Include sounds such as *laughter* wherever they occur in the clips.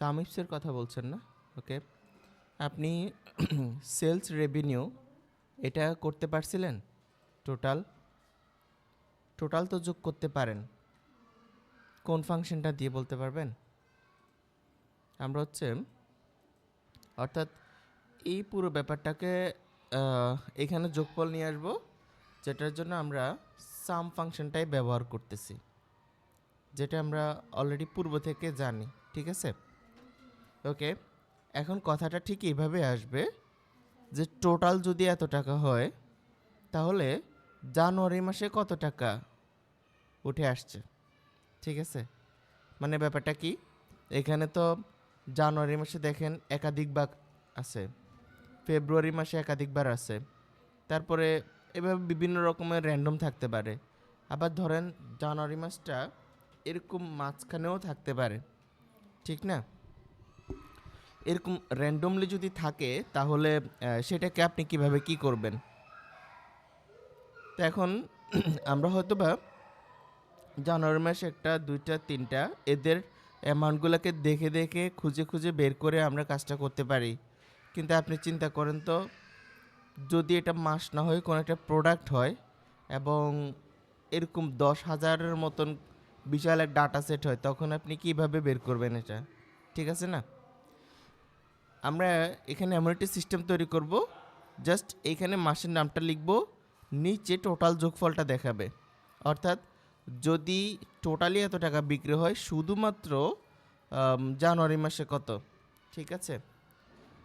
সামিপসের কথা বলছেন না? ওকে আপনি সেলস রেভিনিউ এটা করতে পারছিলেন? টোটাল টোটাল তো যোগ করতে পারেন। কোন ফাংশনটা দিয়ে বলতে পারবেন? আমরা হচ্ছে, অর্থাৎ এই পুরো ব্যাপারটাকে এখানে যোগফল নিয়ে আসব, যেটার জন্য আমরা সাম ফাংশনটাই ব্যবহার করতেছি। যেটা আমরা অলরেডি পূর্ব থেকে জানি, ঠিক আছে? ওকে, এখন কথাটা ঠিক এইভাবে আসবে যে টোটাল যদি এত টাকা হয়, তাহলে জানুয়ারি মাসে কত টাকা উঠে আসছে? ঠিক আছে? মানে ব্যাপারটা কি? এখানে তো জানুয়ারি মাসে দেখেন একাধিকবার আছে, ফেব্রুয়ারি মাসে একাধিকবার আছে, তারপরে এভাবে বিভিন্ন রকমের র্যান্ডম থাকতে পারে। আবার ধরেন জানুয়ারি মাসটা এরকম মাঝখানেও থাকতে পারে, ঠিক না? এরকম র্যান্ডমলি যদি থাকে, তাহলে সেটাকে আপনি কীভাবে কি করবেন? তো এখন *clears throat* আমরা হয়তো বা জানুয়ারি মাসে একটা, দুইটা, তিনটা, এদের অ্যামাউন্টগুলোকে দেখে দেখে, খুঁজে খুঁজে বের করে আমরা কাজটা করতে পারি। কিন্তু আপনি চিন্তা করেন তো, যদি এটা মাস না হয় কোনো একটা প্রোডাক্ট হয় এবং এরকম দশ হাজারের মতন বিশাল এক ডাটা সেট হয়, তখন আপনি কীভাবে বের করবেন এটা? ঠিক আছে না? আমরা এখানে এমন একটি সিস্টেম তৈরি করব জাস্ট এখানে মাসের নামটা লিখব, নিচে টোটাল যোগফলটা দেখাবে। অর্থাৎ যদি টোটালি এত টাকা বিক্রি হয়, শুধুমাত্র জানুয়ারি মাসে কত? ঠিক আছে?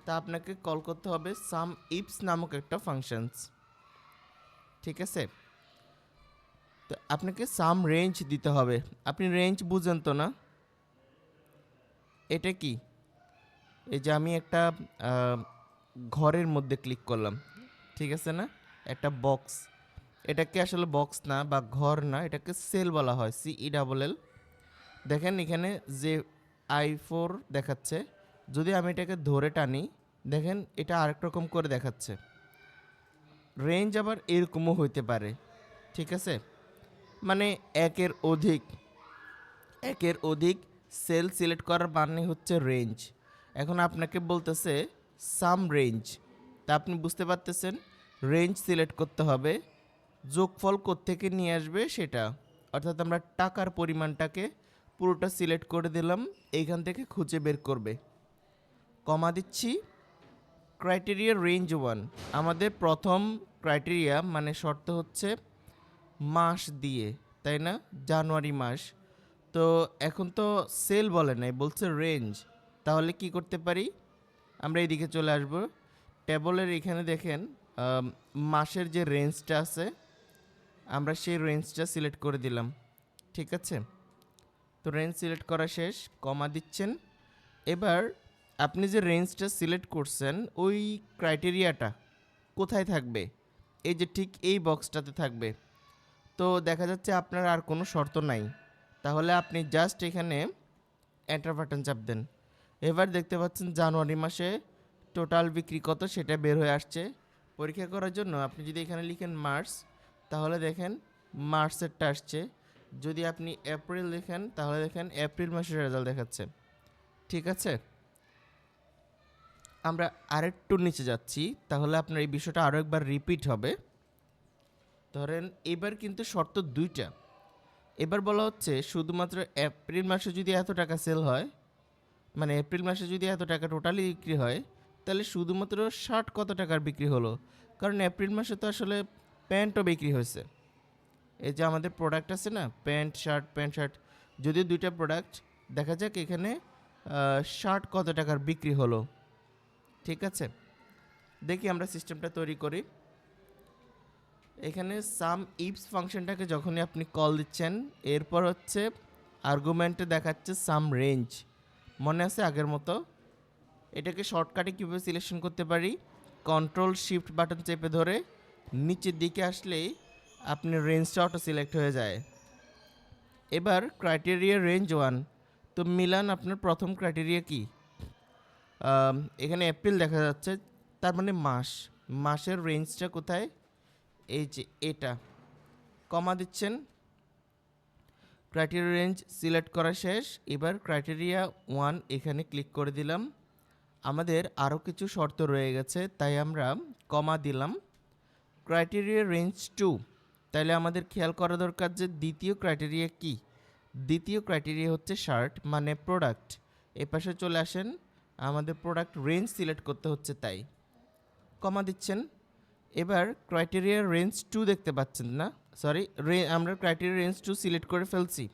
তা আপনাকে কল করতে হবে সাম ইপস নামক একটা ফাংশনস ঠিক আছে? তো আপনাকে সাম রেঞ্জ দিতে হবে। আপনি রেঞ্জ বুঝেন তো না? এটা কি? এই যে আমি একটা ঘরের মধ্যে ক্লিক করলাম, ঠিক আছে না? একটা বক্স এটাকে আসলে বক্স না বা ঘর না, এটাকে সেল বলা হয় সি ই ডাবল এল দেখেন এখানে যে আই ফোর দেখাচ্ছে, যদি আমি এটাকে ধরে টানি, দেখেন এটা আরেক রকম করে দেখাচ্ছে। রেঞ্জ আবার এরকমও হইতে পারে, ঠিক আছে? মানে একের অধিক একের অধিক সেল সিলেক্ট করার মানে হচ্ছে রেঞ্জ এখন আপনাকে বলতেছে সাম রেঞ্জ তা আপনি বুঝতে পারতেছেন রেঞ্জ সিলেক্ট করতে হবে, যোগফল থেকে নিয়ে আসবে সেটা। অর্থাৎ আমরা টাকার পরিমাণটাকে পুরোটা সিলেক্ট করে দিলাম, এইখান থেকে খুঁজে বের করবে। কমা দিচ্ছি ক্রাইটেরিয়া রেঞ্জ ওয়ান আমাদের প্রথম ক্রাইটেরিয়া মানে শর্ত হচ্ছে মাস দিয়ে, তাই না? জানুয়ারি মাস। তো এখন তো সেল বলে নাই, বলছে রেঞ্জ তাহলে কি করতে পারি? আমরা এইদিকে চলে আসব। টেবলের এখানে দেখেন মাসের যে রেঞ্জটা আছে, আমরা সেই রেঞ্জটা সিলেক্ট করে দিলাম। ঠিক আছে? তো রেঞ্জ সিলেক্ট করা শেষ, কমা দিচ্ছেন। এবার আপনি যে রেঞ্জটা সিলেক্ট করছেন, ওই ক্রাইটেরিয়াটা কোথায় থাকবে? এই যে ঠিক এই বক্সটাতে থাকবে। তো দেখা যাচ্ছে আপনার আর কোনো শর্ত নাই। তাহলে আপনি জাস্ট এখানে এন্টার বাটন চাপ দেন। এবার দেখতে পাচ্ছেন জানুয়ারি মাসে টোটাল বিক্রি কত সেটা বের হয়ে আসছে। পরীক্ষা করার জন্য আপনি যদি এখানে লিখেন মার্চ, তাহলে দেখেন মার্চেরটা আসছে। যদি আপনি এপ্রিল লেখেন তাহলে দেখেন এপ্রিল মাসের রেজাল্ট দেখাচ্ছে। ঠিক আছে? আমরা আরেকটু নিচে যাচ্ছি, তাহলে আপনার এই বিষয়টা আরও একবার রিপিট হবে। ধরেন এবার কিন্তু শর্ত দুইটা। এবার বলা হচ্ছে, শুধুমাত্র এপ্রিল মাসে যদি এত টাকা সেল হয় মানে এপ্রিল মাসে যদি এত টাকা টোটালি বিক্রি হয়, তাহলে শুধুমাত্র শার্ট কত টাকার বিক্রি হলো? কারণ এপ্রিল মাসে তো আসলে প্যান্টও বিক্রি হয়েছে। এই যে আমাদের প্রোডাক্ট আছে না, প্যান্ট, শার্ট প্যান্ট, শার্ট, যদিও দুইটা প্রোডাক্ট দেখা যাক এখানে শার্ট কত টাকার বিক্রি হলো। ঠিক আছে? দেখি আমরা সিস্টেমটা তৈরি করি। এখানে সাম ইপস ফাংশনটাকে যখনই আপনি কল দিচ্ছেন, এরপর হচ্ছে আর্গুমেন্টে দেখাচ্ছে সাম রেঞ্জ মনে আছে আগের মতো? এটাকে শর্টকাটে কীভাবে সিলেকশন করতে পারি? কন্ট্রোল শিফট বাটন চেপে ধরে নিচের দিকে আসলেই আপনি রেঞ্জটা অটো সিলেক্ট হয়ে যায়। এবার ক্রাইটেরিয়া রেঞ্জ ওয়ান তো মিলান, আপনার প্রথম ক্রাইটেরিয়া কি? এখানে এপ্রিল দেখা যাচ্ছে, তার মানে মাস। মাসের রেঞ্জটা কোথায়? এই যে এটা। কমা দিচ্ছেন ক্রাইটেরিয়া রেঞ্জ সিলেক্ট করা শেষ। এবার ক্রাইটেরিয়া ওয়ান এখানে ক্লিক করে দিলাম। আমাদের আরও কিছু শর্ত রয়ে গেছে, তাই আমরা কমা দিলাম। ক্রাইটেরিয়া রেঞ্জ টু তাহলে আমাদের খেয়াল করা দরকার যে দ্বিতীয় ক্রাইটেরিয়া কি? দ্বিতীয় ক্রাইটেরিয়া হচ্ছে শার্ট মানে প্রোডাক্ট এ পাশে চলে আসেন, আমাদের প্রোডাক্ট রেঞ্জ সিলেক্ট করতে হচ্ছে তাই। কমা দিচ্ছেন। এবার ক্রাইটেরিয়া রেঞ্জ টু দেখতে পাচ্ছেন না। সরি আমরা ক্রাইটেরিয়া রেঞ্জ টু সিলেক্ট করে ফেলছি।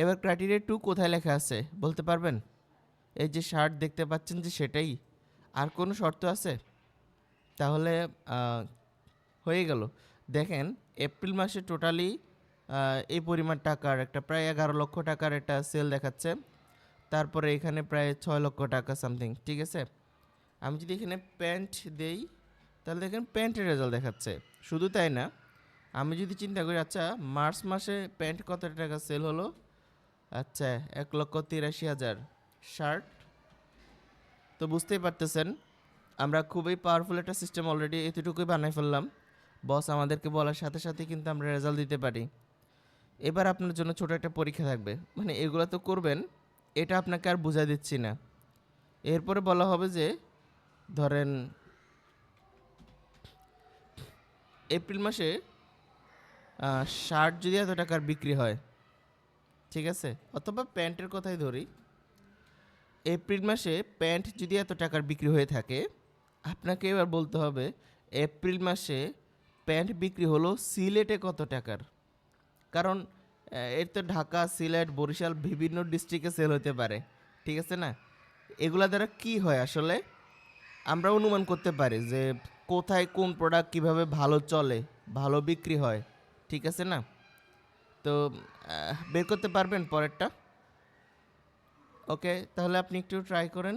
এবার ক্রাইটেরিয়া টু কোথায় লেখা আছে বলতে পারবেন? এই যে শার্ট দেখতে পাচ্ছেন যে সেটাই। আর কোনো শর্ত আছে? তাহলে হয়ে গেল। দেখেন এপ্রিল মাসে টোটালি এই পরিমাণ টাকার একটা প্রায় এগারো লক্ষ টাকার একটা সেল দেখাচ্ছে। তারপরে এখানে প্রায় ছয় লক্ষ টাকা সামথিং ঠিক আছে? আমি যদি এখানে প্যান্ট দেই, তাহলে দেখেন প্যান্টের রেজাল্ট দেখাচ্ছে। শুধু তাই না আমি যদি চিন্তা করি আচ্ছা মার্চ মাসে প্যান্ট কত টাকা সেল হলো? আচ্ছা এক লক্ষ তিরাশি হাজার শার্ট তো বুঝতেই পারতেছেন, আমরা খুবই পাওয়ারফুল একটা সিস্টেম অলরেডি এতটুকুই বানাই ফেললাম। বস আমাদেরকে বলার সাথে সাথে কিন্তু আমরা রেজাল্ট দিতে পারি। এবার আপনার জন্য ছোট একটা পরীক্ষা থাকবে। মানে এগুলো তো করবেন, এটা আপনাকে আর বুঝাই দিচ্ছি না। এরপরে বলা হবে যে, ধরেন, এপ্রিল মাসে শার্ট যদি এত টাকার বিক্রি হয়, ঠিক আছে? অথবা প্যান্টের কথাই ধরি, এপ্রিল মাসে প্যান্ট যদি এত টাকার বিক্রি হয়ে থাকে, আপনাকে এবার বলতে হবে, এপ্রিল মাসে প্যান্ট বিক্রি হলো সিলেটে কত টাকার? কারণ এর তো ঢাকা, সিলেট, বরিশাল বিভিন্ন ডিস্ট্রিক্টে সেল হতে পারে, ঠিক আছে না? এগুলা দ্বারা কি হয় আসলে? আমরা অনুমান করতে পারি যে কোথায় কোন প্রোডাক্ট কীভাবে ভালো চলে, ভালো বিক্রি হয়। ঠিক আছে না? তো বের করতে পারবেন পরেরটা? ওকে তাহলে আপনি একটু ট্রাই করেন।